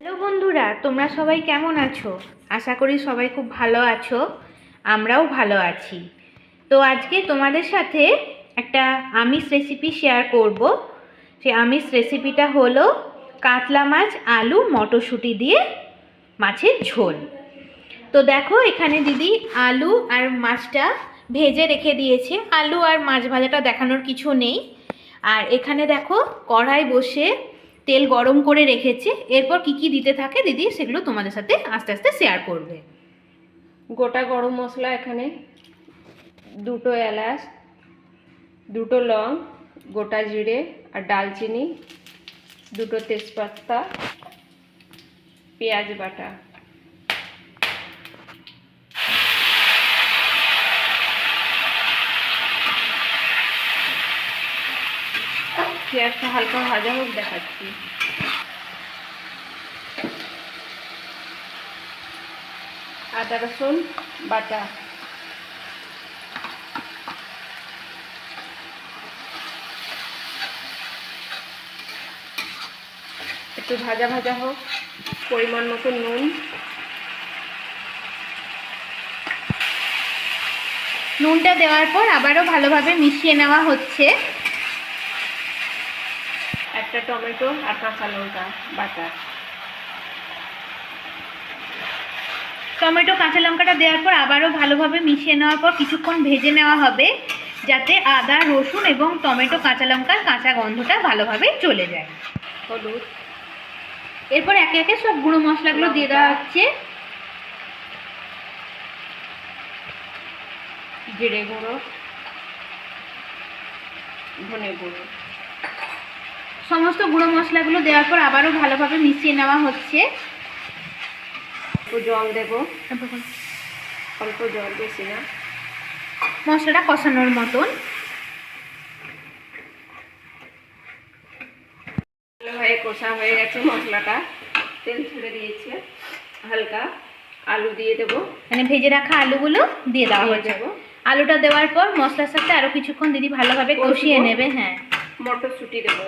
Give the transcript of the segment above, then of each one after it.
Hello বন্ধুরা, তোমরা সবাই কেমন আছো? আশা করি সবাই খুব ভালো আছো, আমরাও ভালো আছি। তো আজকে তোমাদের সাথে একটা আমিষ রেসিপি শেয়ার করব। সেই আমিষ রেসিপিটা হলো কাতলা মাছ, আলু, মটরশুঁটি দিয়ে মাছের ঝোল। তো দেখো, এখানে দিদি আলু আর মাছটা ভেজে রেখে দিয়েছে। আলু আর মাছ ভাজাটা দেখানোর কিছু নেই। আর এখানে দেখো, কড়াই বসে তেল গরম করে রেখেছে। এরপর কি কি দিতে থাকে দিদি, সেগুলো তোমাদের সাথে আস্তে আস্তে শেয়ার করবে। গোটা গরম মশলা এখানে, দুটো এলাচ, দুটো লং, গোটা জিরে আর ডালচিনি, দুটো তেজপাতা, পেঁয়াজ বাটা। পেঁয়াজটা হালকা ভাজা হোক দেখাচ্ছি। আদা, রসুন, বাটা। একটু ভাজা ভাজা হোক, পরিমাণ মতো নুন। নুনটা দেওয়ার পর আবারও ভালোভাবে মিশিয়ে নেওয়া হচ্ছে। একটা টমেটো আর কাঁচা লঙ্কা বাটা। টমেটো কাঁচা লঙ্কাটা দেওয়ার পর আবারও ভালোভাবে মিশিয়ে নেওয়ার পর কিছুক্ষণ ভেজে নেওয়া হবে যাতে আদা রসুন এবং টমেটো কাঁচা লঙ্কার কাঁচা গন্ধটা ভালোভাবে চলে যায়। হলুদ। এরপর একে একে সব গুঁড়ো মশলাগুলো দিয়ে দেওয়া হচ্ছে। জিরে গুঁড়ো ধনে গুঁড়ো। সমস্ত গুঁড়ো মশলাগুলো দেওয়ার পর আবারও ভালোভাবে মিশিয়ে নেওয়া হচ্ছে। জল দেবো। অল্প জল বেশি না। মশলাটা কষানোর মতন। ভালোভাবে কষা হয়ে গেছে মশলাটা। তেল ছেড়ে দিয়েছে। হালকা আলু দিয়ে দেবো। মানে ভেজে রাখা আলুগুলো দিয়ে দেওয়া হয়ে যাব আলুটা দেওয়ার পর মশলার সাথে আরও কিছুক্ষণ দিদি ভালোভাবে কষিয়ে নেবে হ্যাঁ। মটরশুঁটি দেবো।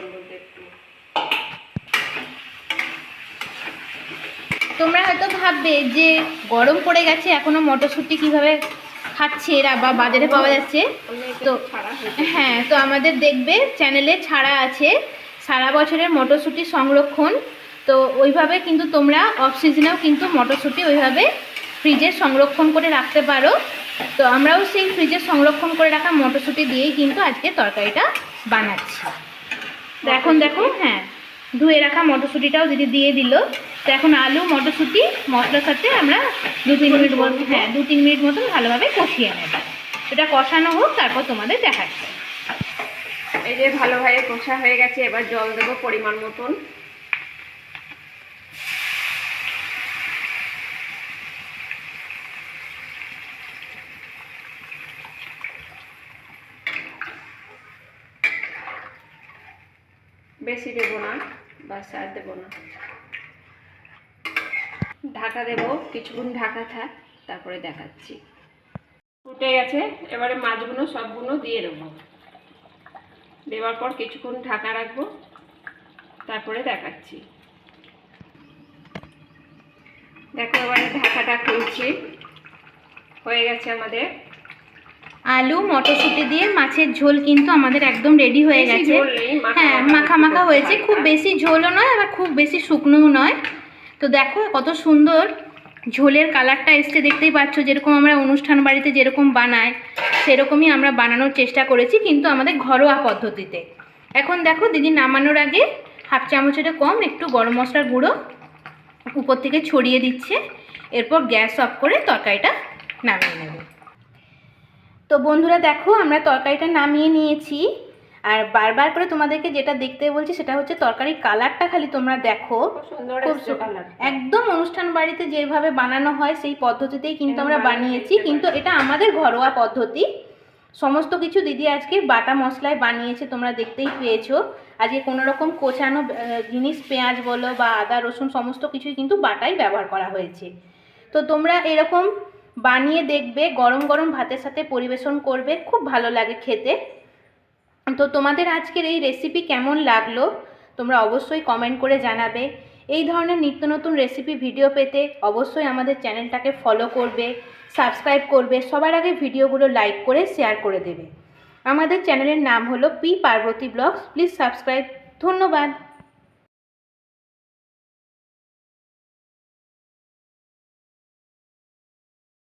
তোমরা হয়তো ভাববে যে গরম পড়ে গেছে, এখনও মটরশুঁটি কীভাবে খাচ্ছে এরা বা বাজারে পাওয়া যাচ্ছে। তো হ্যাঁ তো আমাদের দেখবে চ্যানেলে ছাড়া আছে সারা বছরের মটরশুঁটি সংরক্ষণ। তো ওইভাবে কিন্তু তোমরা অফ সিজনেও কিন্তু মটরশুঁটি ওইভাবে ফ্রিজে সংরক্ষণ করে রাখতে পারো। তো আমরাও সেই ফ্রিজে সংরক্ষণ করে রাখা মটরশুঁটি দিয়েই কিন্তু আজকে তরকারিটা বানাচ্ছি। তো এখন দেখো হ্যাঁ ধুয়ে রাখা মটরশুঁটিটাও দিদি দিয়ে দিল। তো এখন আলু, মটরশুঁটি, মশলার সাথে আমরা দু তিন মিনিট হ্যাঁ দু তিন মিনিট মতন ভালোভাবে কষিয়ে নেব। এটা কষানো হোক, তারপর তোমাদের দেখাচ্ছি। এই যে ভালোভাবে কষা হয়ে গেছে, এবার জল দেবো পরিমাণ মতন। বেশি দেবো না, বাস আর দেবো না। ঢাকা দেবো কিছুক্ষণ ঢাকা থাক তারপরে দেখাচ্ছি। ফুটে গেছে এবারে মাছগুলো সবগুলো দিয়ে দেবো। দেওয়ার পর কিছুক্ষণ ঢাকা রাখব তারপরে দেখাচ্ছি। দেখো এবারে ঢাকাটা খুলছি। হয়ে গেছে আমাদের। আলু মটরশুঁটি দিয়ে মাছের ঝোল কিন্তু আমাদের একদম রেডি হয়ে গেছে। হ্যাঁ মাখা মাখা হয়েছে খুব বেশি ঝোলও নয় আবার খুব বেশি শুকনোও নয়। তো দেখো কত সুন্দর ঝোলের কালারটা এসছে, দেখতেই পাচ্ছ যেরকম আমরা অনুষ্ঠান বাড়িতে যেরকম বানাই, সেরকমই আমরা বানানোর চেষ্টা করেছি, কিন্তু আমাদের ঘরোয়া পদ্ধতিতে। এখন দেখো দিদি নামানোর আগে হাফ চামচের কম, একটু গরম মশলার গুঁড়ো উপর থেকে ছড়িয়ে দিচ্ছে, এরপর গ্যাস অফ করে তরকারিটা নামিয়ে নেব। তো বন্ধুরা দেখো আমরা তরকারিটা নামিয়ে নিয়েছি। আর বারবার করে তোমাদেরকে যেটা দেখতে বলছি সেটা হচ্ছে তরকারির কালারটা খালি তোমরা দেখো। একদম অনুষ্ঠান বাড়িতে যেভাবে বানানো হয় সেই পদ্ধতিতেই কিন্তু আমরা বানিয়েছি। কিন্তু এটা আমাদের ঘরোয়া পদ্ধতি। সমস্ত কিছু দিদি আজকে বাটা মশলায় বানিয়েছে তোমরা দেখতেই পেয়েছ। আজকে কোনো রকম কোচানো জিনিস পেঁয়াজ বলো বা আদা রসুন সমস্ত কিছুই কিন্তু বাটাই ব্যবহার করা হয়েছে। তো তোমরা এরকম বানিয়ে দেখবে গরম গরম ভাতের সাথে পরিবেশন করবে খুব ভালো লাগে খেতে। তো তোমাদের আজকের এই রেসিপি কেমন লাগল? তোমরা অবশ্যই কমেন্ট করে জানাবে। এই ধরনের নিত্য নতুন রেসিপি ভিডিও পেতে অবশ্যই আমাদের চ্যানেলটাকে ফলো করবে সাবস্ক্রাইব করবে, সবার আগে ভিডিওগুলো লাইক করে শেয়ার করে দেবে। আমাদের চ্যানেলের নাম হলো P Parvati vlogs please subscribe ধন্যবাদ।